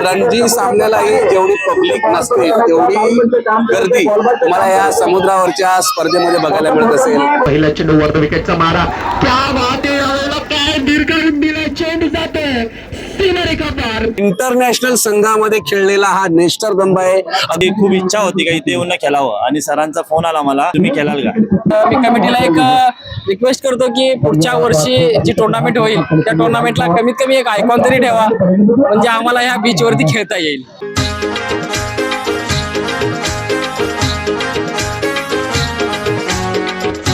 रणजी सामन्यालाही जेवढी पब्लिक नसते तेवढी गर्दी मला या समुद्रावरच्या स्पर्धेमध्ये बघायला मिळत असेल. पहिल्या चेंडूवर विकेटचा मारा. क्या बात आहे काय इंटरनॅशनल संघामध्ये खेळलेला हा नेस्टर दंब आहे. आधी खूप इच्छा होती का इथे येऊन खेळावं? आणि सरांचा फोन आला मला तुम्ही खेळाल का? मी कमिटीला एक रिक्वेस्ट करतो की पुढच्या वर्षी जी टुर्नामेंट होईल त्या टुर्नामेंटला कमीत कमी एक आयकॉन तरी ठेवा. म्हणजे आम्हाला ह्या बीच वरती खेळता येईल.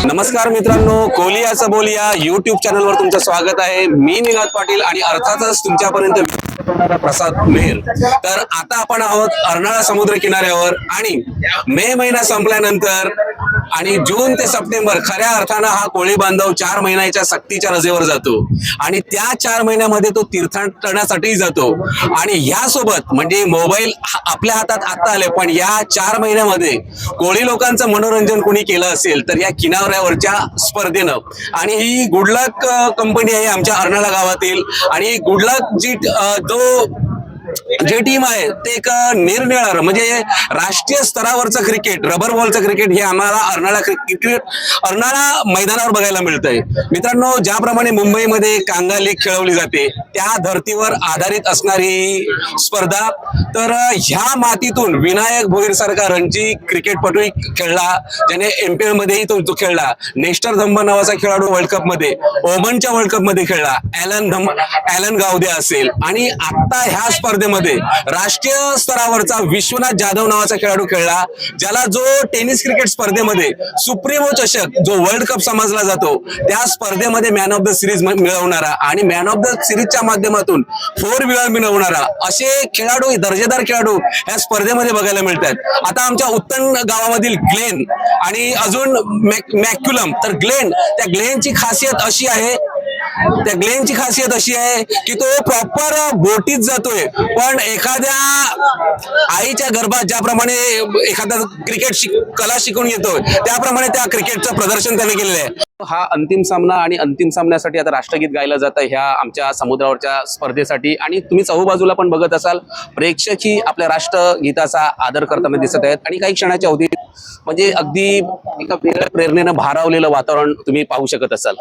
नमस्कार मित्रांनो कोलियाचं बोलिया. युट्यूब चॅनलवर तुमचं स्वागत आहे. मी निनाद पाटील आणि अर्थातच तुमच्यापर्यंत प्रसाद मेहर. तर आता आपण आहोत अर्नाळा समुद्र किनाऱ्यावर आणि मे महिना संपल्यानंतर आणि जून ते सप्टेंबर खऱ्या अर्थानं हा कोळी बांधव चार महिन्याच्या सक्तीच्या रजेवर जातो. आणि त्या चार महिन्यामध्ये तो तीर्थाटनासाठी जातो. आणि यासोबत म्हणजे मोबाईल आपल्या हातात आता आले पण या चार महिन्यामध्ये कोळी लोकांचं मनोरंजन कोणी केलं असेल तर या किनाऱ्यावरच्या स्पर्धेनं. आणि ही गुडलक कंपनी आहे आमच्या अर्नाळा गावातील. आणि गुडलक जी जो जे टीम आहे ते एक निरनिराळं म्हणजे राष्ट्रीय स्तरावरचं क्रिकेट रबर बॉलचं क्रिकेट हे आम्हाला अर्नाळा क्रिकेट अर्नाळा मैदानावर बघायला मिळतंय. मित्रांनो ज्याप्रमाणे मुंबईमध्ये कांगा लीग खेळवली जाते त्या धर्तीवर आधारित असणारी स्पर्धा तर ह्या मातीतून विनायक भोईर सारखा रणजी क्रिकेटपटू खेळला ज्याने एमपीएल मध्येही तो तो खेळला. नेस्टर धंबा नावाचा खेळाडू वर्ल्ड कपमध्ये ओमनच्या वर्ल्ड कपमध्ये खेळला. एलन धम ॲलन गावदे असेल. आणि आता ह्या स्पर्धे स्पर्धेमध्ये राष्ट्रीय स्तरावरचा विश्वनाथ जाधव नावाचा खेळाडू खेळला ज्याला जो टेनिस क्रिकेट स्पर्धेमध्ये सुप्रीमो चषक जो वर्ल्ड कप समजला जातो त्या स्पर्धेमध्ये मॅन ऑफ द सिरीज मिळवणारा आणि मॅन ऑफ द सिरीजच्या माध्यमातून फोर व्हीलर मिळवणारा असे खेळाडू दर्जेदार खेळाडू या स्पर्धेमध्ये बघायला मिळतात. आता आमच्या उत्तन गावामधील ग्लेन आणि अजून मॅक्युलम तर ग्लेन त्या ग्लेनची खासियत अशी आहे त्या ग्लेनची खासियत अशी आहे की तो प्रॉपर बोटीत जातोय. पण एखाद्या आईच्या गर्भात ज्याप्रमाणे एखादा क्रिकेट शिक कला शिकून येतोय त्याप्रमाणे त्या क्रिकेटचं प्रदर्शन त्याने केलेलं आहे. हा अंतिम सामना आणि अंतिम सामन्यासाठी आता राष्ट्रगीत गायला जातं ह्या आमच्या समुद्रावरच्या स्पर्धेसाठी. आणि तुम्ही चहूबाजूला पण बघत असाल प्रेक्षकही आपल्या राष्ट्रगीताचा आदर करताना दिसत आहेत. आणि काही क्षणाच्या अवधीत म्हणजे अगदी एका वेगळ्या प्रेरणेनं भारावलेलं वातावरण तुम्ही पाहू शकत असाल.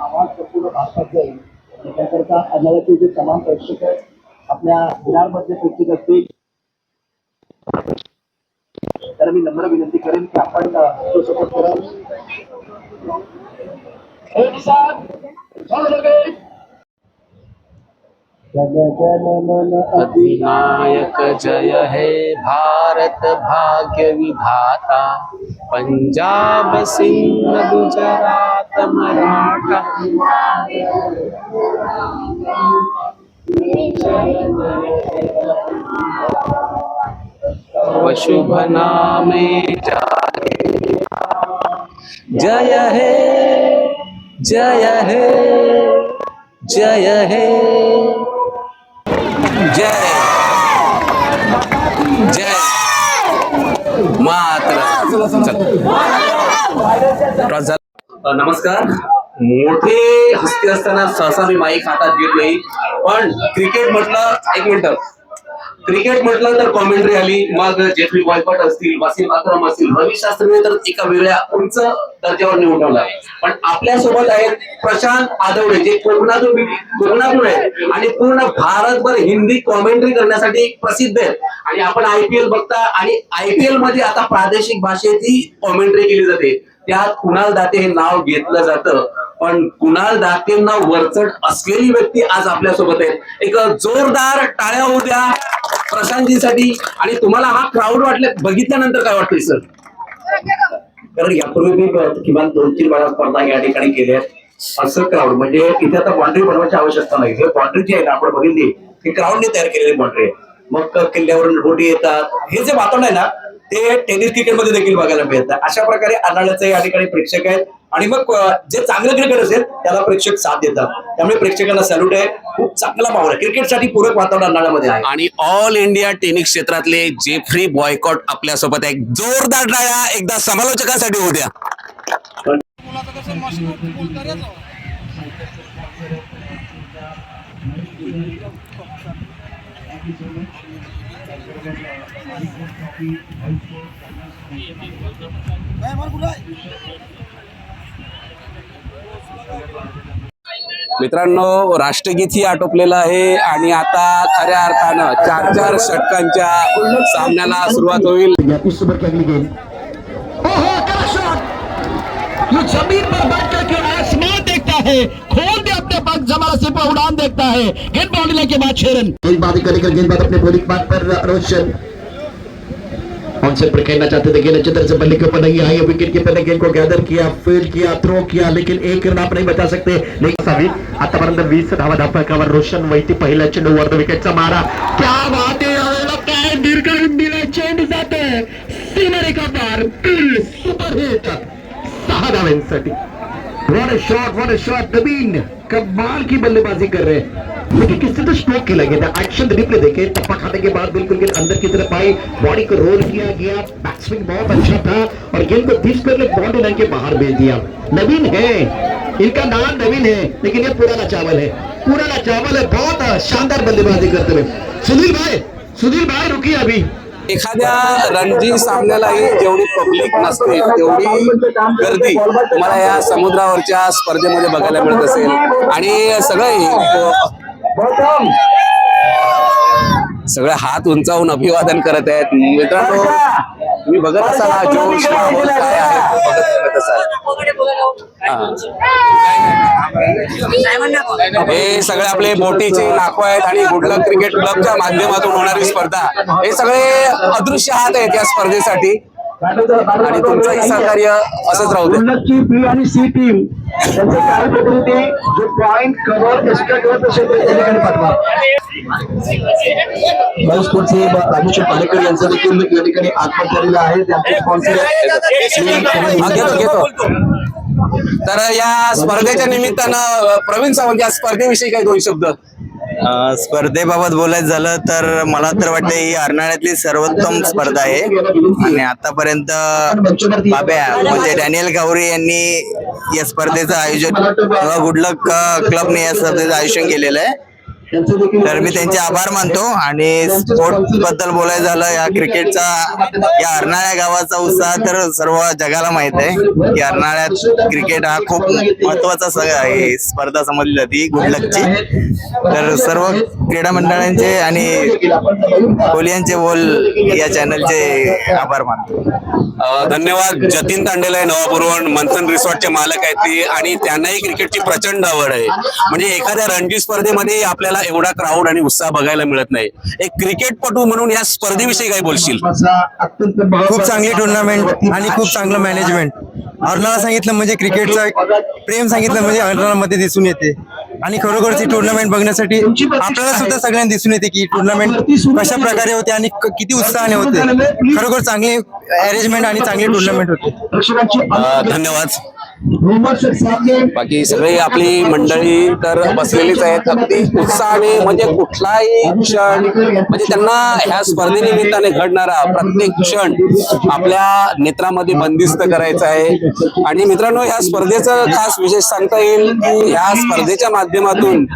आवाज संपूर्ण भारतात जाईल. आणि त्याकरता अर्नाळ्याचे जे तमाम प्रेक्षक आहेत. आपल्या बिहारमधले प्रेक्षक असतील. तर मी नम्र विनंती करेन की आपण तो सपोर्ट करा एक साथ, चलो लगे. जन जन मन अधिनायक जय हे भारत भाग्य विधाता। पंजाब सिंह गुजरात मराठा। शुभ नामे जय हे जय हे जय हे। जय। जय। मात्र। नमस्कार. मोठे हस्ती असताना सहसा मी माईक हातात घेत नाही पण क्रिकेट म्हटलं एक मिनिट. क्रिकेट म्हटलं तर कॉमेंट्री आली. मग जेफ्री बॉयकॉट असतील वासिम अक्रम असतील रवी शास्त्रीने तर एका वेगळ्या उंच दर्जावर निवडून ठेवला पण आपल्यासोबत आहेत प्रशांत आदवडे जे कोकणातून कोकणातून आहेत. आणि पूर्ण भारतभर हिंदी कॉमेंट्री करण्यासाठी प्रसिद्ध आहेत. आणि आपण आयपीएल बघता आणि आयपीएलमध्ये आता प्रादेशिक भाषेतही कॉमेंट्री केली जाते. त्यात कुणाल दाते हे नाव घेतलं जातं. पण कुणाल दातेंना वरचढ असलेली व्यक्ती आज आपल्यासोबत आहेत. एक जोरदार टाळ्या होऊ द्या प्रशांतजीसाठी. आणि तुम्हाला हा क्राऊड वाटले बघितल्यानंतर काय वाटतंय सर कारण यापूर्वी मी किमान दोन तीन वेळा स्पर्धा या ठिकाणी केल्या असं क्राऊड म्हणजे इथे आता बाउंड्री बनवायची आवश्यकता नाही. हे बाउंड्री जी आहे ना आपण बघितली ती क्राऊडने तयार केलेली बाउंड्री आहे. मग किल्ल्यावरून रोटी येतात. हे जे वातावरण आहे ना ते टेनिस क्रिकेटमध्ये देखील बघायला मिळतं. अशा प्रकारे अनाळ्याचे या ठिकाणी प्रेक्षक आहेत. आणि मग जे चांगलं क्रिकेट असेल त्याला प्रेक्षक साथ देतात. त्यामुळे प्रेक्षकांना सॅल्यूट आहे. खूप चांगला पाहुणा आहे. क्रिकेटसाठी पूरक वातावरण अनाळ्यामध्ये आहे. आणि ऑल इंडिया टेनिस क्षेत्रातले जेफ्री बॉयकॉट आपल्यासोबत एक आहे. जोरदार टाळ्या एकदा समालोचकासाठी होऊ द्या मित्रांनो राष्ट्रगीत ही आटोपलेलं आहे आणि आता खऱ्या अर्थानं चार चार षटकांच्या सामन्याला सुरुवात होईल. इस ओवर की अगली गेंद ओहो क्या शॉट ये जमीन पर बैठ करके आसमान देखता है। खोल दे अपने पंख जमाना सिर पर उड़ान देखता है। गेंद बाउंड्री के बाद छह रन गेंदबाजी करने कर गेंदबाज अपने बॉलिंग बात पर रोशन। ऑन से पर कहना चाहते थे, गेंद अच्छी तरह से बल्ले के ऊपर नहीं आई विकेट कीपर ने गेंद को गैदर किया फ़ील्ड किया थ्रो किया, लेकिन एक रन आप नहीं बचा सकते। लेकिन सभी आतापर्यंत वीस धावा धापकावर रोशन वैती पहिल्या चेंडूवर विकेटचा मारा। क्या बात यावेळेला काय दीर्घ दिलाय चेंडू जाते सीमारेखा पार सुपर हिट सहा धाव्यांसाठी अ शॉट अ शॉट नवीन कमाल की बल्लेबाजी कर रहे हैं। लेकिन किससे तो स्ट्रोक खेला गया था एक्शन रिप्ले देखे, टप्पा खाने के बाद बिल्कुल गेंद अंदर की तरफ़ आई बॉडी को रोल किया गया बैट्समैन बहुत अच्छा था, और गेंद को बीस कर बाउंड्री लाइन के बाहर भेज दिया। नवीन है, इनका नाम नवीन है, लेकिन ये पुराना चावल है। पुराना चावल है, बहुत शानदार बल्लेबाजी करते हुए। सुनील भाई सुनील भाई, रुकिए अभी। एखाद्या रणजी सामन्यालाही जेवढी पब्लिक नसते, तेवढी गर्दी तुम्हाला या समुद्रावरच्या स्पर्धेमध्ये बघायला मिळत असेल. आणि सगळे सगळे हात उंचावून अभिवादन करत आहेत. मित्रांनो तुम्ही बघत असाल हा जोश माहोल काय आहे? बघत असाल. हा. सगळे आपले बोटीचे नाखो आहेत आणि गुडलक क्रिकेट क्लबच्या माध्यमातून होणारी स्पर्धा. हे सगळे अदृश्य हात आहेत या स्पर्धेसाठी. आणि तुमचंही सहकार्य असंच राहू दे. बी आणि सी टीम त्यांचे कार्यप्रतिनिधी जो पॉइंट कव्हर एक्स्ट्रा त्या ठिकाणी पाठवा. बस स्पोर्टचे राजेश पालेकर यांचं देखील या ठिकाणी आगमन झालेलं आहे. त्यांचे स्पॉन्सर घेतो तर या स्पर्धेच्या निमित्तानं प्रवीण सावंत या स्पर्धेविषयी काही दोन शब्द. स्पर्धेबाबत बोलायचं झालं तर मला तर वाटतं ही अर्नाळ्यातली सर्वोत्तम स्पर्धा आहे. आणि आतापर्यंत बाब्या म्हणजे डॅनियल गावरे यांनी या स्पर्धेचं आयोजन किंवा गुडलक क्लबने या स्पर्धेचं आयोजन केलेलं आहे. तर मी त्यांचे आभार मानतो आणि स्पोर्टबद्दल बोलायचं झालं या क्रिकेटचा या अर्नाळ्या गावाचा उत्साह तर सर्व जगाला माहीत आहे की अर्नाळ्यात क्रिकेट हा खूप महत्त्वाचा स- स्पर्धा समजली जाते गुडलकची तर सर्व क्रीडा मंडळांचे आणि कोलियांचे बोल या चॅनलचे आभार मानतो. धन्यवाद. जतीन तांडेला नवापुरवण मंथन रिसॉर्टचे मालक आहेत ते आणि त्यांनाही क्रिकेटची प्रचंड आवड आहे. म्हणजे एखाद्या रणजी स्पर्धेमध्ये आपल्याला एवढा क्राऊड आणि उत्साह बघायला मिळत नाही. एक क्रिकेटपटू म्हणून या स्पर्धेविषयी काय बोलशील? खूप चांगली टुर्नामेंट आणि खूप चांगलं मॅनेजमेंट अर्नाला सांगितलं म्हणजे क्रिकेटचं प्रेम सांगितलं म्हणजे अर्नामध्ये दिसून येते. आणि खरोखरच ही टुर्नामेंट बघण्यासाठी आपल्याला सुद्धा सगळ्यांना दिसून येते की टुर्नामेंट कशा प्रकारे होते आणि किती उत्साहाने होते. खरोखर चांगली अरेंजमेंट आणि चांगली टुर्नामेंट होते. धन्यवाद. बाकी सगळी आपली मंडळी तर बसलेलीच आहेत. अगदी उत्साहाने म्हणजे कुठलाही क्षण म्हणजे त्यांना ह्या स्पर्धेनिमित्ताने घडणारा प्रत्येक क्षण आपल्या नेत्रामध्ये बंदिस्त करायचा आहे. आणि मित्रांनो ह्या स्पर्धेचं खास विशेष सांगता येईल की ह्या स्पर्धेच्या माध्यमातून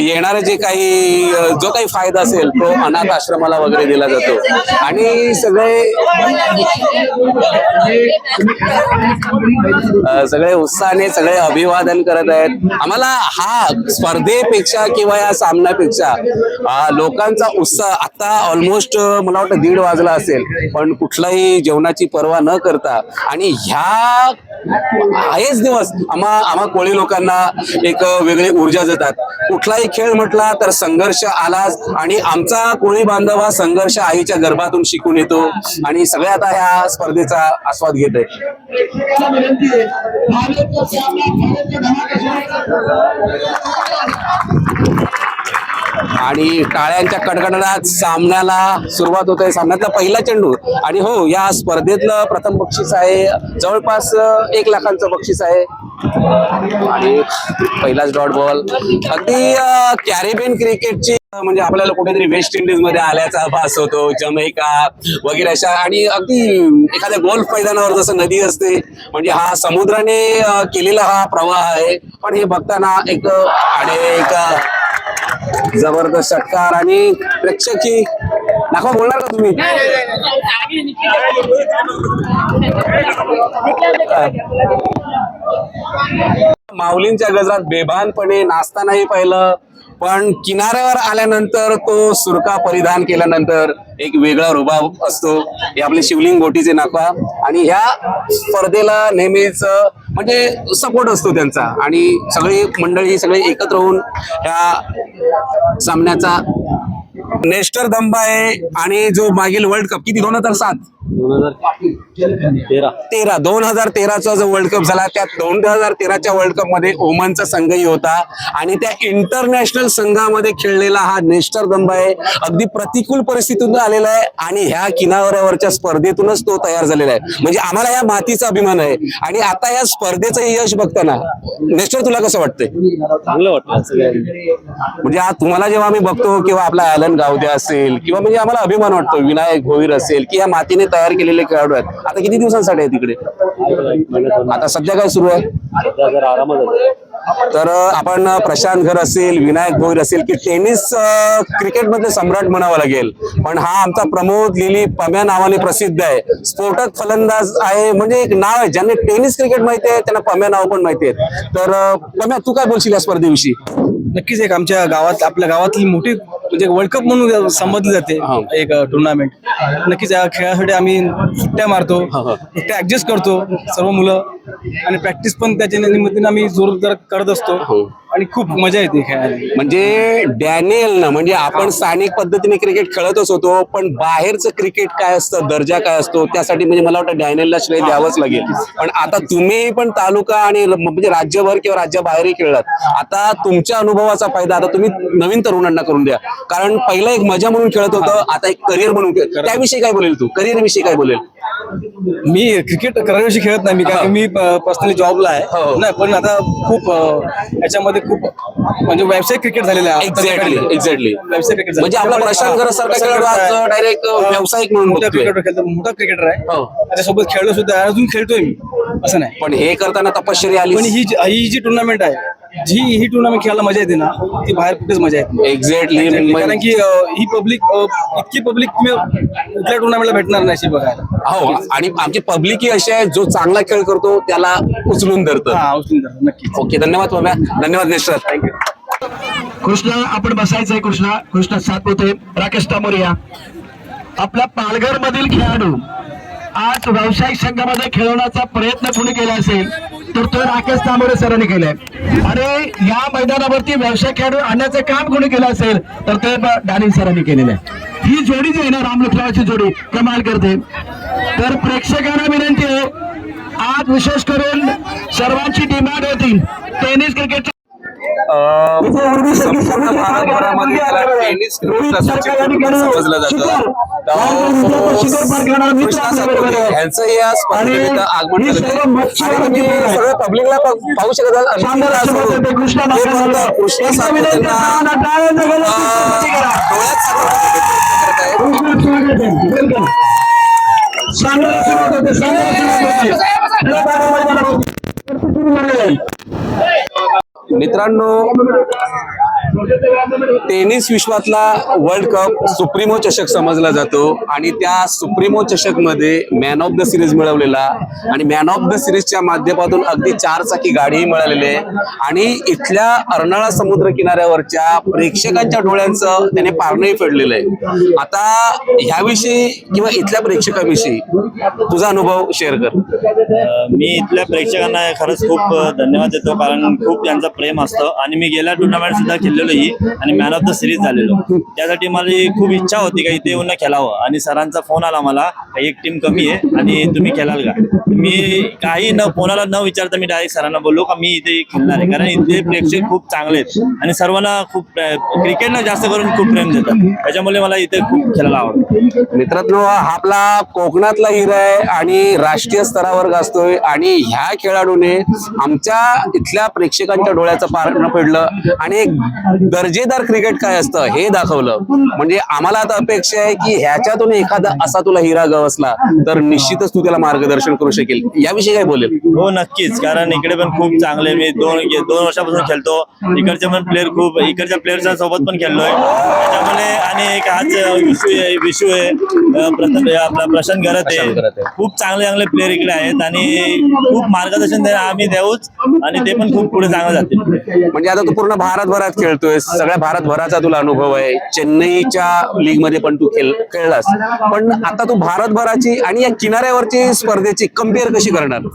येणारे जे काही जो काही फायदा असेल तो अनाथ आश्रमाला वगैरे दिला जातो. आणि सगळे सगळे उत्साहाने सगळे अभिवादन करत आहेत. आम्हाला हा स्पर्धेपेक्षा किंवा या सामन्यापेक्षा लोकांचा उत्साह आता ऑलमोस्ट मला वाटतं दीड वाजला असेल. पण कुठलाही जेवणाची पर्वा न करता आणि ह्या हेच दिवस. आम्हा आम्हा कोळी लोकांना एक वेगळी ऊर्जा देतात. कुठलाही खेळ म्हटला तर संघर्ष आलाच आणि आमचा कोळी बांधव हा संघर्ष आईच्या गर्भातून शिकून येतो आणि सगळ्या आता ह्या स्पर्धेचा आस्वाद घेत आणि टाळ्यांच्या कडकडाट सामन्याला सुरुवात होते सामन्यातला पहिला चेंडू. आणि हो या स्पर्धेतलं प्रथम बक्षीस आहे जवळपास एक लाखांचं बक्षीस आहे. आणि पहिलाच डॉट बॉल. अगदी कॅरेबियन क्रिकेटची म्हणजे आपल्याला कुठेतरी वेस्ट इंडिजमध्ये आल्याचा भास होतो जमैका वगैरे अशा आणि अगदी एखाद्या गोल्फ मैदानावर जसं नदी असते म्हणजे हा समुद्राने केलेला हा प्रवाह आहे. पण हे बघताना एक आणि एक जबरदस्त षटकार आणि प्रेक्षकी दाखवा बोलणार का तुम्ही? माऊलींच्या गजरात बेभानपणे नाचतानाही पाहिलं पण किनाऱ्यावर आल्यानंतर तो सुरका परिधान केल्यानंतर एक वेगळा रुबाब असतो. हे आपले शिवलिंग गोटीचे नाका आणि ह्या स्पर्धेला नेहमीच म्हणजे सपोर्ट असतो त्यांचा. आणि सगळी मंडळी सगळे एकत्र होऊन ह्या सामन्याचा नेस्टर दंबा आहे आणि जो मागील वर्ल्ड कप किती दोन हजार सात? तेरा. दोन हजार तेराचा जो वर्ल्ड कप झाला त्या दोन हजार तेराच्या वर्ल्ड कपमध्ये ओमनचा संघही होता आणि त्या इंटरनॅशनल संघामध्ये खेळलेला हा नेस्टर दंबा आहे. अगदी प्रतिकूल परिस्थितीतून आलेला आहे आणि ह्या किनाऱ्यावरच्या स्पर्धेतूनच तो तयार झालेला आहे. म्हणजे आम्हाला या मातीचा अभिमान आहे. आणि आता या स्पर्धेचं यश बघताना नेस्टर तुला कसं वाटतंय? चांगलं वाटलं म्हणजे आज तुम्हाला जेव्हा आम्ही बघतो किंवा आपला मदन गावदे असेल किंवा म्हणजे आम्हाला अभिमान वाटतो विनायक भोईर असेल की या मातीने तयार केलेले खेळाडू आहेत. आता किती दिवसांसाठी आहे तिकडे? आता सध्या काय सुरू आहे? तर आपण प्रशांत घर असेल विनायक भोईर असेल की टेनिस क्रिकेटमधले सम्राट म्हणावं लागेल. पण हा आमचा प्रमोद लिली पम्या नावाने प्रसिद्ध आहे. स्फोटक फलंदाज आहे म्हणजे एक नाव आहे ज्यांना टेनिस क्रिकेट माहिती आहे त्यांना पम्या नाव पण माहिती आहे तर पम्या तू काय बोलशील या स्पर्धेविषयी? नक्कीच एक आमच्या गावात आपल्या गावातली मोठी म्हणजे वर्ल्ड कप म्हणून संबोधली जाते हा. एक टुर्नामेंट नक्कीच या खेळासाठी आम्ही सुट्ट्या मारतो सुट्ट्या ऍडजस्ट करतो सर्व मुलं. आणि प्रॅक्टिस पण त्याच्या निमित्ताने आम्ही जोरदार करत असतो. आणि खूप मजा येते खेळायला. म्हणजे डॅनियल ना म्हणजे आपण स्थानिक पद्धतीने क्रिकेट खेळतच होतो पण बाहेरचं क्रिकेट काय असतं दर्जा काय असतो त्यासाठी म्हणजे मला वाटतं डॅनियलला श्रेय द्यावंच लागेल. पण आता तुम्ही पण तालुका आणि म्हणजे राज्यभर किंवा राज्याबाहेरही खेळलात. आता तुमच्या अनुभवाचा फायदा आता तुम्ही नवीन तरुणांना करून द्या. कारण पहिलं एक मजा म्हणून खेळत होतं आता एक करिअर म्हणून खेळ- त्याविषयी काय बोलेल तू? करिअर विषयी काय बोलेल? मी क्रिकेट करायविषयी खेळत नाही मी कारण मी पर्सनली जॉबला हो. आहे. नाही पण आता खूप याच्यामध्ये खूप म्हणजे व्यावसायिक क्रिकेट झालेलं आहे एक्झॅक्टली एक्झॅक्टली व्यावसायिक क्रिकेट म्हणजे आपला प्रशांत घरसारखा खेळाडू आज डायरेक्ट व्यावसायिक म्हणून मोठा. क्रिकेटर खेळतो मोठा क्रिकेटर आहे. हो. त्याच्यासोबत खेळलो सुद्धा अजून खेळतोय मी. असं नाही. पण हे करताना तपश्चर्या आली पण ही जी- ही जी टुर्नामेंट आहे जी ही टुर्नामेंट खेळायला मजा येते ना ती बाहेर कुठेच मजा येत. एक्झॅक्टली कारण की अं, ही पब्लिक इतकी पब्लिक कुठल्या टुर्नामेंटला भेटणार नाही बघायला. हो आणि आमची पब्लिक ही अशी आहे जो चांगला खेळ करतो त्याला उचलून धरतं. हा उचलून धरा, नक्की ओके धन्यवाद बाबा. धन्यवाद नेस्टर कृष्णा आपण बसायचंय कृष्णा. कृष्णा साथ होते राकेश तामोरिया. आपल्या पालघर मधील खेळाडू आज व्यावसायिक संघामध्ये खेळवण्याचा प्रयत्न कोणी केला असेल? तर तो राकेश तांबोरे सरांनी केलाय. आणि या मैदानावरती व्यवसाय खेळाडू आणण्याचं काम कोणी केलं असेल तर ते ब- सरांनी केलेलं आहे. ही जोडी जी आहे ना रामलक्ष्मणाची जोडी कमाल करते. तर प्रेक्षकांना विनंती आहे आज विशेष करून सर्वांची डिमांड होती. टेनिस क्रिकेट संपूर्ण भारतभरामध्ये त्याला टेनिस समजलं जातं यांचं या आगमन सगळं पब्लिकला पाहू शकत कृष्णा हे मित्रांनो टेनिस विश्वातला वर्ल्ड कप सुप्रीमो चषक समजला जातो आणि त्या सुप्रीमो चषकमध्ये मॅन ऑफ द सिरीज मिळवलेला आणि मॅन ऑफ द सिरीजच्या माध्यमातून अगदी चार चाकी गाडीही मिळालेली आहे. आणि इथल्या अर्नाळा समुद्र किनाऱ्यावरच्या प्रेक्षकांच्या डोळ्यांचं त्याने पारणही फेडलेलं आहे. आता ह्याविषयी किंवा इथल्या प्रेक्षकांविषयी तुझा अनुभव शेअर कर. मी इथल्या प्रेक्षकांना खरंच खूप धन्यवाद देतो कारण खूप त्यांचं प्रेम असतं. आणि मी गेल्या टुर्नामेंट सुद्धा खेळलेलो ही आणि मॅन ऑफ द सिरीज झालेलो. त्यासाठी माझी खूप इच्छा होती का इथे येऊन खेळावं. आणि सरांचा फोन आला मला एक टीम कमी आहे आणि तुम्ही खेळाल का? मी काही न कोणाला न विचारता मी डायरेक्ट सरांना बोललो का मी इथे खेळणार आहे. कारण इथले प्रेक्षक खूप चांगले आहेत. आणि सर्वांना खूप क्रिकेटला जास्त करून खूप प्रेम देतात. त्याच्यामुळे मला इथे खूप खेळायला आवडतं. मित्रांनो आपला कोकणातला हिरा आहे आणि राष्ट्रीय स्तरावर गाजतोय. आणि ह्या खेळाडूने आमच्या इथल्या प्रेक्षकांच्या डोळ्याचं पारणं पडलं. आणि एक दर्जेदार क्रिकेट काय असतं हे दाखवलं. म्हणजे आम्हाला आता अपेक्षा आहे की ह्याच्यातून एखादा असा तुला हिरा गवसला तर निश्चितच तू त्याला मार्गदर्शन करू शकेल. याविषयी काय बोलेल? हो नक्कीच. कारण इकडे पण खूप चांगले मी दोन दोन वर्षापासून खेळतो. इकडचे पण प्लेअर खूप इकडच्या प्लेअरच्या सोबत पण खेळलोय. त्याच्यामुळे आणि एक आज विशू आहे विशू आहे. प्रथम आपला प्रशांत गरत आहे. खूप चांगले चांगले प्लेअर इकडे आहेत आणि खूप मार्गदर्शन आम्ही देऊच. आणि ते पण खूप पुढे चांगलं जातील. म्हणजे आता तू पूर्ण भारतभरात खेळतोय सगळ्या भारतभराचा तुला अनुभव आहे. चेन्नईच्या लीगमध्ये पण तू खेळ खेळलास. पण आता तू भारतभराची आणि या किनाऱ्यावरची स्पर्धेची कंपेअर कशी करणार?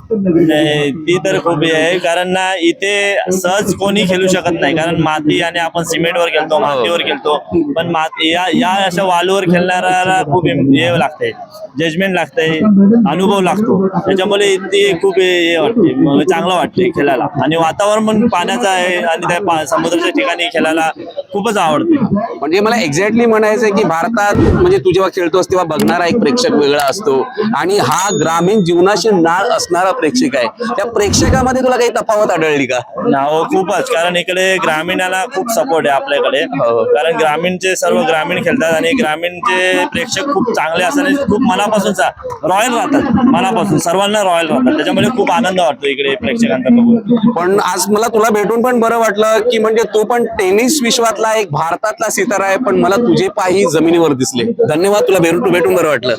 ती तर खूप हे आहे. कारण ना इथे सहज कोणी खेळू शकत नाही. कारण माती आणि आपण सिमेंटवर खेळतो मातीवर खेळतो. पण माती या या अशा वालूवर खेळणाऱ्याला खूप हे हे लागतंय. जजमेंट लागतंय. अनुभव लागतो. त्याच्यामुळे ते खूप हे हे वाटते. चांगलं वाटते खेळायला. आणि वातावरण पण पाण्याचं आहे आणि त्या पा- समुद्राच्या ठिकाणी खेळायला खूपच आवडते. म्हणजे मला एक्झॅक्टली म्हणायचं आहे की भारतात म्हणजे तू जेव्हा खेळतोस तेव्हा बघणारा एक प्रेक्षक वेगळा असतो. आणि हा ग्रामीण जीवनाशी नाळ असणारा प्रेक्षक आहे. त्या प्रेक्षकामध्ये तुला काही तफावत आढळली का? हो खूपच. कारण इकडे ग्रामीणाला खूप सपोर्ट आहे आपल्याकडे. हो. कारण ग्रामीणचे सर्व ग्रामीण खेळतात आणि ग्रामीणचे प्रेक्षक खूप चांगले असतात आणि खूप मनापासून रॉयल राहतात. मनापासून सर्वांना रॉयल राहतात. त्याच्यामुळे खूप आनंद वाटतो इकडे प्रेक्षकांचा बघून. पण आज मला तुला भेटून पण बरं वाटलं की म्हणजे तो पण टेनिस विश्वातला एक भारतातला सितारा आहे पण मला तुझे पायही जमिनीवर दिसले. धन्यवाद तुला भेटून भेटून बरं वाटलं.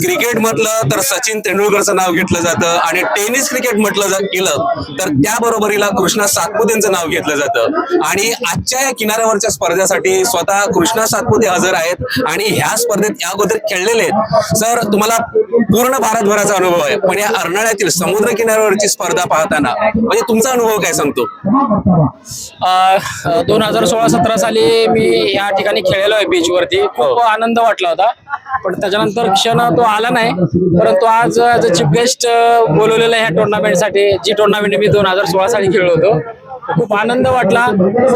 क्रिकेट म्हटलं तर सचिन तेंडुलकरचं नाव घेतलं जातं आणि टेनिस क्रिकेट म्हटलं गेलं तर त्याबरोबरीला कृष्णा सातपुतेंचं नाव घेतलं जातं. आणि आजच्या या किनाऱ्यावरच्या स्पर्धेसाठी स्वतः कृष्णा सातपुते हजर आहेत आणि ह्या स्पर्धेत या अगोदर खेळलेले आहेत. सर तुम्हाला पूर्ण भारतभराचा अनुभव आहे पण या अर्नाळ्यातील समुद्र किनाऱ्यावरची स्पर्धा पाहताना म्हणजे तुमचा अनुभव काय सांगतो? दोन हजार सोळा सतरा साली मी या ठिकाणी खेळलेलो आहे बीच वरती. खूप आनंद वाटला होता. पण त्याच्यानंतर क्षण तो आला नाही. परंतु आज ॲज अ चीफ गेस्ट बोलवलेलं आहे ह्या टुर्नामेंटसाठी जी टुर्नामेंट मी दोन हजार सोळा साली खेळलो होतो. खूप आनंद वाटला.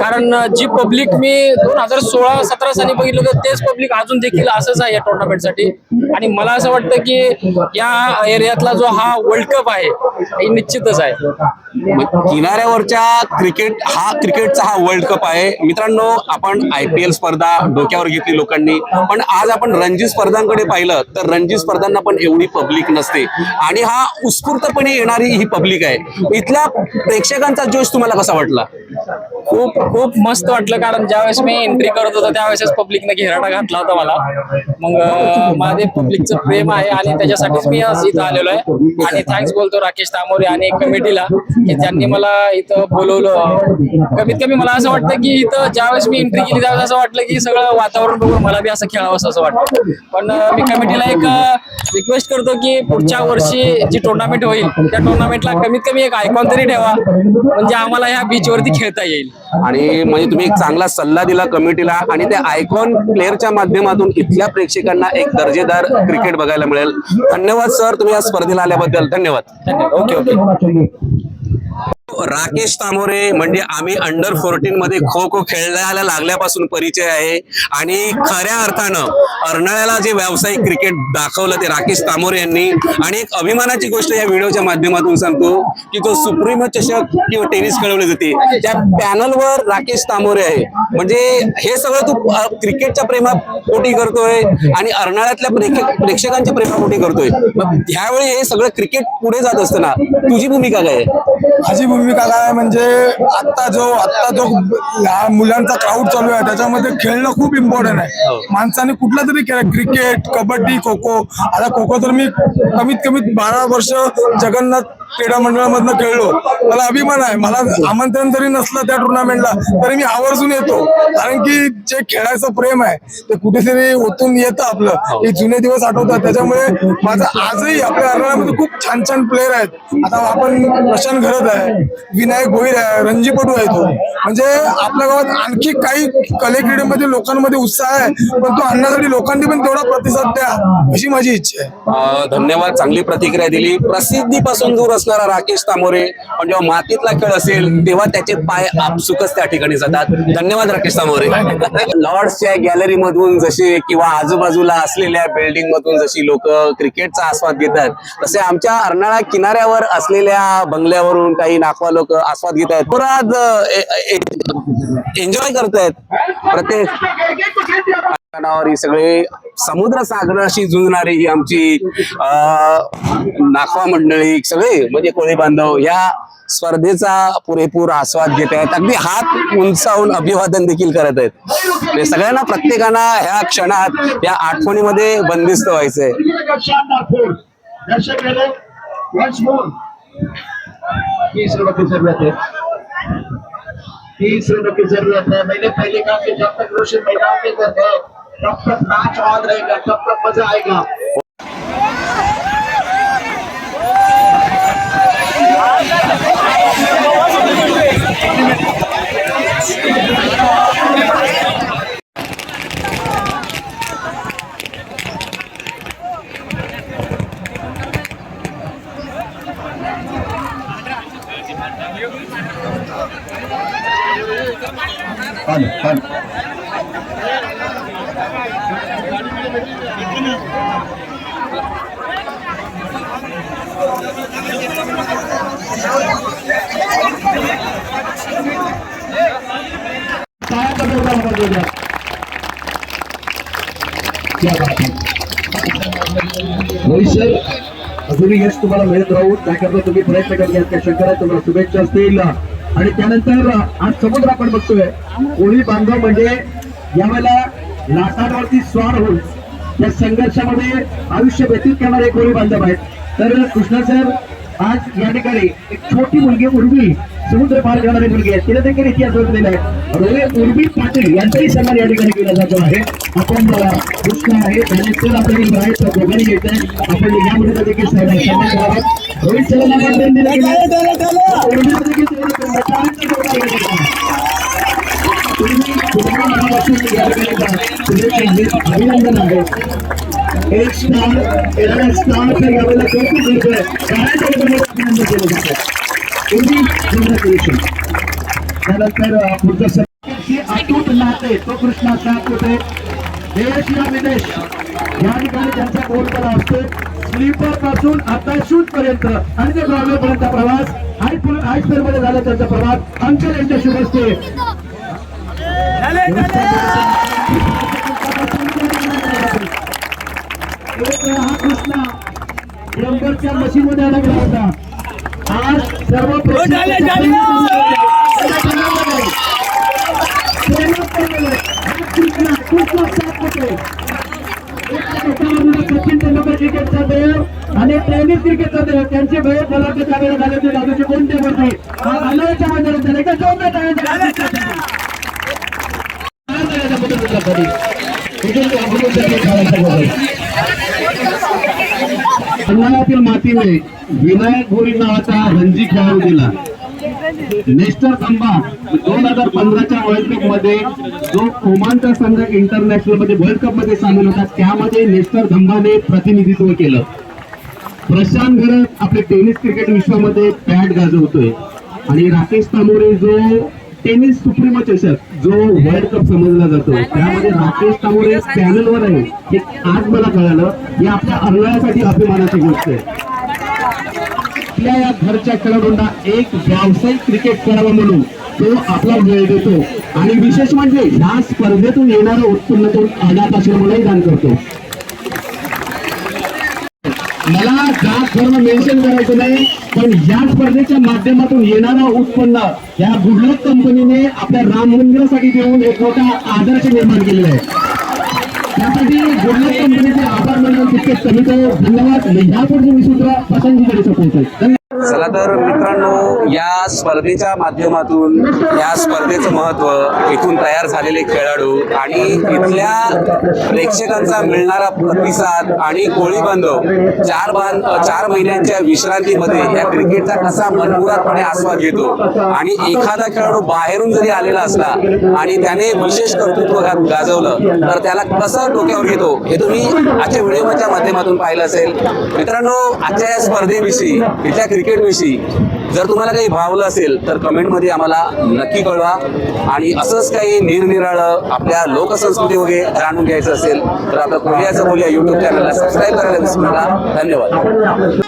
कारण जी पब्लिक मी दोन हजार सोळा सतरा साली बघितलं होतं तेच पब्लिक अजून देखील असंच आहे या टुर्नामेंटसाठी आणि मला असं वाटतं की या एरियातला जो हा वर्ल्ड कप आहे हे निश्चितच आहे. मग किनाऱ्यावरच्या क्रिकेट हा क्रिकेटचा हा वर्ल्ड कप आहे. मित्रांनो आपण आय पी एल स्पर्धा डोक्यावर घेतली लोकांनी. पण आज आपण रणजी स्पर्धांकडे पाहिलं तर रणजी स्पर्धांना पण एवढी पब्लिक नसते. आणि हा उत्स्फूर्तपणे येणारी ही पब्लिक आहे. इथल्या प्रेक्षकांचा जोश तुम्हाला कसा वाटला? खूप खूप मस्त वाटलं कारण ज्यावेळेस मी एंट्री करत होतो त्यावेळेस पब्लिकने घेराडा घातला होता मला. मग माझे पब्लिकचं प्रेम आहे आणि त्याच्यासाठीच मी आज इथं आलेलो आहे. आणि थँक्स बोलतो राकेश तामोरे आणि कमिटीला की त्यांनी मला इथं बोलवलं. कमीत कमी मला असं वाटतं की इथं ज्यावेळेस मी एंट्री केली त्यावेळेस असं वाटलं की सगळं वातावरण बघून मला बी असं खेळावं असं वाटतं. पण मी कमिटीला एक रिक्वेस्ट करतो की पुढच्या वर्षी जी टुर्नामेंट होईल त्या टुर्नामेंटला कमीत कमी एक आयकॉन तरी ठेवा. म्हणजे आम्हाला ह्या बीचवरती खेळता येईल. आणि म्हणजे तुम्ही एक चांगला सल्ला दिला कमिटीला आणि त्या आयकॉन प्लेअरच्या माध्यमातून इथल्या प्रेक्षकांना एक दर्जेदार क्रिकेट बघायला मिळेल. धन्यवाद सर तुम्ही या स्पर्धेला आल्याबद्दल धन्यवाद. ओके ओके राकेश तामोरे म्हणजे आम्ही अंडर फोर्टीन मध्ये खो खो खेळायला लागल्यापासून परिचय आहे. आणि खऱ्या अर्थानं अर्नाळ्याला जे व्यावसायिक क्रिकेट दाखवलं ते राकेश तामोरे यांनी. आणि एक अभिमानाची गोष्ट या व्हिडिओच्या माध्यमातून सांगतो की तो सुप्रीम चषक किंवा टेनिस खेळवले जाते त्या पॅनलवर राकेश तामोरे आहे. म्हणजे हे सगळं तू क्रिकेटच्या क्रिकेटच्या प्रेमापोटी करतोय आणि अर्नाळ्यातल्या प्रेक्षकांच्या प्रेमापोटी करतोय. मग त्यावेळी हे सगळं क्रिकेट पुढे जात असताना तुझी भूमिका काय आहे? माझी भूमिका काय आहे म्हणजे आता जो आता जो लहान मुलांचा क्राऊड चालू आहे त्याच्यामध्ये खेळणं खूप इम्पॉर्टंट आहे. माणसाने कुठला तरी खेळ क्रिकेट कबड्डी खो खो आता खो खो तर मी कमीत कमी बारा वर्ष जगन्नाथ क्रीडा मंडळामधनं खेळलो. मला अभिमान आहे. मला आमंत्रण जरी नसलं त्या टुर्नामेंटला तरी मी आवर्जून येतो. कारण की जे खेळायचं प्रेम आहे ते कुठेतरी ओतून येतं आपलं. हे जुने दिवस आठवतात. त्याच्यामुळे माझं आजही आपल्या अर्नाळ्यामध्ये खूप छान छान प्लेअर आहेत. आता आपण प्रशांत घरत आहे विनायक भोईर आहे रणजीपटू आहे तो. म्हणजे आपल्या गावात आणखी काही कले क्रीडेमध्ये लोकांमध्ये उत्साह आहे पण तो आणण्यासाठी लोकांनी पण तेवढा प्रतिसाद द्या अशी माझी इच्छा आहे. धन्यवाद. चांगली प्रतिक्रिया दिली. प्रसिद्धीपासून दूर असणारा राकेश तामोरे पण जेव्हा मातीतला खेळ असेल तेव्हा त्याचे पाय आपसुकच त्या ठिकाणी जातात. धन्यवाद राकेश तामोरे. लॉर्ड्सच्या गॅलरी मधून जसे किंवा आजूबाजूला असलेल्या बिल्डिंग मधून जशी लोक क्रिकेटचा आस्वाद घेतात तसे आमच्या अर्नाळा किनाऱ्यावर असलेल्या बंगल्यावरून काही नाखवा लोक आस्वाद घेत आहेत. पुरात एन्जॉय करतायत. प्रत्येक ही सगळे समुद्र सागराशी झुंजणारी ही आमची अं, नाखवा मंडळी सगळे म्हणजे कोळी बांधव या स्पर्धेचा पुरेपूर आस्वाद घेत आहेत. अगदी हात उंचावून अभिवादन देखील करत आहेत. म्हणजे सगळ्यांना प्रत्येकांना ह्या क्षणात या आठवणीमध्ये बंदिस्त व्हायचंय. तीस की जरूरत है मैंने पहले कहा कि जब तक रोशन मैदान में है तब तक मैच ऑन रहेगा तब तक मजा आएगा। पायाचा दौरा भविष्य अजूनही यश तुम्हाला मिळत राहू. त्याकरता तुम्ही प्रयत्न करत त्या शंकरा तुम्हाला शुभेच्छा असतील. आणि त्यानंतर आज समुद्र आपण बघतोय. कोळी बांधव म्हणजे यावेळेला लाटांवरती स्वार होऊन या संघर्षामध्ये आयुष्य व्यतीत करणारे कोळी बांधव आहेत. तर कृष्णा सर आज या ठिकाणी एक छोटी मुलगी उर्वी समुद्र पार करणारी मुलगी आहे. तिने देखील इतिहास ओळखलेला आहे. रोहित उर्वी पाटील यांचाही सन्मान या ठिकाणी केला जातो आहे. आपण कृष्ण आहे त्यानंतर आपल्याकडे आहेत दोघांनी येत आहे. आपण या यामध्ये देखील सन्मान सन्मान करावा रोहित सरांना देखील अभिनंदन आहे एक यावेळेला कौतुक अभिनंदन केलं जातं त्यानंतर पुढचं अतूट नाते तो कृष्णा साथ आहे देश या विदेश या ठिकाणी त्यांचा बोलपणा असतो स्लीपरपासून आता शूट पर्यंत आणि ते ब्रॉडवे पर्यंत प्रवास आणि पुढे आयसरमध्ये झाला त्यांचा प्रवास अंकल यांच्या शुभ असते हा कृष्णा डंबरच्या मशीनमध्ये अडकला होता. आज सर्व कृष्णा कृष्णा साथ होते सचिन तेंडुलकर क्रिकेटचा देव आणि टेनिस क्रिकेटचा देव त्यांचे वाटतं त्यावेळेला झाले होते दादूचे कोणते वरती मैदानात झाले. का जोरदार टाळ्या द्या. आनंद आहे त्याबद्दल तुमच्यासाठी. इथून ते अभिनंदन खेळायचं बघा. अन्नातील मातीने विनायक गोरी नावाचा रणजी खेळाडू दिला. नेस्टर संभा दोन हजार पंधराच्या वर्ल्ड कपमध्ये जो ओमानचा संघ इंटरनॅशनलमध्ये वर्ल्ड कपमध्ये सामील होता त्यामध्ये नेस्टर धंबाने प्रतिनिधित्व केलं. प्रशांत घरत आपले टेनिस क्रिकेट विश्वामध्ये पॅट गाजवतोय. आणि राकेश तामोरे जो टेनिस सुप्रीमो चषक जो वर्ल्ड कप समजला जातो. त्यामध्ये राकेश तामोरे पॅनलवर आहे. हे आज मला कळालं हे आपल्या अर्नाळ्यासाठी अभिमानाची गोष्ट आहे. आपल्या या घरच्या खेळाडूंना एक व्यावसायिक क्रिकेट खेळावा म्हणून तो आपला वेळ देतो. आणि विशेष म्हणजे ह्या स्पर्धेतून येणारं उत्पन्न तो अनाथ आश्रमालाही दान करतो. मला जात धर्म मेन्शन करायचं नाही पण या स्पर्धेच्या माध्यमातून येणारं उत्पन्न या गुडलक कंपनीने आपल्या राम मंदिरासाठी देऊन एक मोठा आदर्श निर्माण केलेला आहे. त्यासाठी गुडलक कंपनीचे आभार मानून तितके कमी धन्यवाद. ह्यापुढचे मी सुद्धा पसंतीकडे सोपवतोय धन्यवाद. चला तर मित्रांनो या स्पर्धेच्या माध्यमातून या स्पर्धेचं महत्त्व इथून तयार झालेले खेळाडू आणि इथल्या प्रेक्षकांचा मिळणारा प्रतिसाद आणि कोळी बांधव चार बांध चार महिन्यांच्या विश्रांतीमध्ये या क्रिकेटचा कसा मनमुरादपणे आस्वाद घेतो आणि एखादा खेळाडू बाहेरून जरी आलेला असला आणि त्याने विशेष कर्तृत्व गाजवलं तर त्याला कसं डोक्यावर घेतो हे तुम्ही आजच्या व्हिडिओच्या माध्यमातून पाहिलं असेल. मित्रांनो आजच्या या स्पर्धेविषयी इथल्या क्रिकेट क्रिकेटविषयी जर तुम्हाला काही भावलं असेल तर कमेंटमध्ये आम्हाला नक्की कळवा. आणि असंच काही निरनिराळं आपल्या लोकसंस्कृती वगैरे जाणून घ्यायचं असेल तर आपलं कोलियाचं बोलूया. युट्यूब चॅनलला सबस्क्राईब करायला विसरू नका. धन्यवाद.